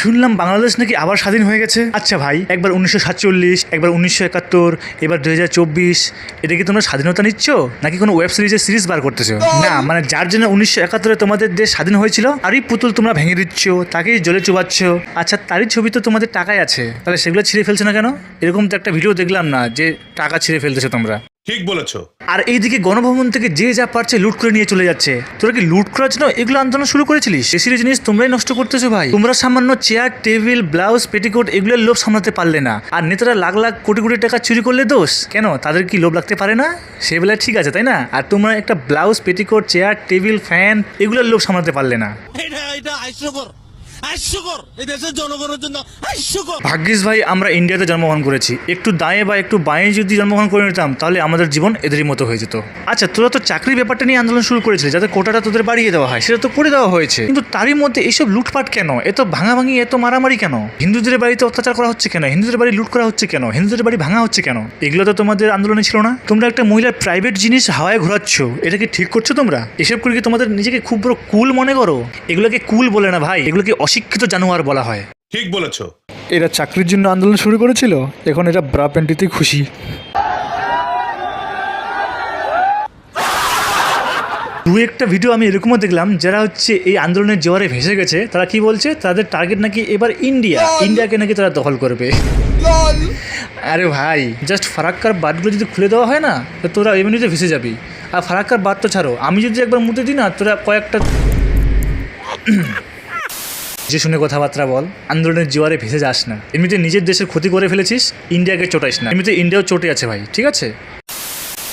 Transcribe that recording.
শুনলাম বাংলাদেশ নাকি আবার স্বাধীন হয়ে গেছে। আচ্ছা ভাই, একবার উনিশশো সাতচল্লিশ, একবার উনিশশো একাত্তর, এবার দুই হাজার চব্বিশ, এটা কি তোমরা স্বাধীনতা নিচ্ছ? নাকি কোনো ওয়েব সিরিজের সিরিজ বার করতেছো? না মানে যার জন্য উনিশশো একাত্তরে তোমাদের দেশ স্বাধীন হয়েছিল, তারই পুতুল তোমরা ভেঙে দিচ্ছ, তাকেই জলে চুবাচ্ছ। আচ্ছা তারই ছবি তো তোমাদের টাকায় আছে। তাহলে সেগুলো ছিঁড়ে ফেলছো না কেন? এরকম তো একটা ভিডিও দেখলাম না, যে টাকা ছিঁড়ে ফেলতেছো তোমরা। ঠিক বলেছ। আর এইদিকে গণভবন থেকে যে যা পারছে লুট করে নিয়ে চলে যাচ্ছে। তোরা কি লুট করার জন্য এগুলো আন্দোলন শুরু করেছিলিস? দেশের জিনিস তোমরাই নষ্ট করতেছো ভাই। তোমরা সামান্য চেয়ার টেবিল ব্লাউজ পেটিকোট এগুলোর লোভ সামলাতে পারলে না। আর নেতারা লাখ লাখ কোটি কোটি টাকা চুরি করলে দোষ? কেন? তাদের কি লোভ লাগতে পারে না? সে বেলায় ঠিক আছে তাই না? আর তোমরা একটা blouse petticoat chair table fan এগুলোর লোভ সামলাতে পারলে না। এটা এটা ভাগ্যিস ভাই, আমরা ইন্ডিয়াতে জন্মগ্রহণ করেছি। একটু দাঁয়ে বা একটু বাঁয়ে যদি জন্মগ্রহণ করে নিতাম, তাহলে আমাদের জীবন এদেরই মতো হয়ে যেত। আচ্ছা তোরা তো চাকরির ব্যাপারটা নিয়ে আন্দোলন শুরু করেছিলি, যাতে কোটাটা তোদের বাড়িয়ে দেওয়া হয়, সেটা তো করে দেওয়া হয়েছে। কিন্তু তারই মধ্যে এইসব লুটপাট কেন? এত ভাঙাভাঙি এত মারামারি কেন? হিন্দুদের বাড়িতে অত্যাচার করা হচ্ছে কেন? হিন্দুদের বাড়ি লুট করা হচ্ছে কেন? হিন্দুদের বাড়ি ভাঙা হচ্ছে কেন? এগুলো তো তোমাদের আন্দোলনে ছিল না? তোমরা একটা মহিলার প্রাইভেট জিনিস হাওয়ায় ঘোরাচ্ছ, এটা কি ঠিক করছ তোমরা? এসব করে কি তোমাদের নিজেকে খুব বড় কুল মনে করো? এগুলোকে কুল বলে না ভাই, এগুলোকে অশিক্ষিত জানোয়ার বলা হয়। ঠিক বলেছ। এরা চাকরির জন্য আন্দোলন শুরু করেছিল এখন এরা ব্রা প্যান্টিতে খুশি। দু একটা ভিডিও আমি এরকমও দেখলাম যারা হচ্ছে এই আন্দোলনের জোয়ারে ভেসে গেছে তারা কি বলছে? তাদের টার্গেট নাকি এবার ইন্ডিয়া ইন্ডিয়াকে নাকি তারা দখল করবে। আরে ভাই জাস্ট ফারাক্কার বাদগুলো যদি খুলে দেওয়া হয় না তো তোরা এমনিতে ভেসে যাবি। আর ফারাক্কার বাদ তো ছাড়ো আমি যদি একবার মুতে দিই না তোরা কয়েকটা যে শুনে কথাবার্তা বল, আন্দোলনের জোয়ারে ভেসে যাস না। এমনিতে নিজের দেশের ক্ষতি করে ফেলেছিস, ইন্ডিয়াকে চোটাইস না। এমনিতে ইন্ডিয়াও চটে আছে ভাই, ঠিক আছে?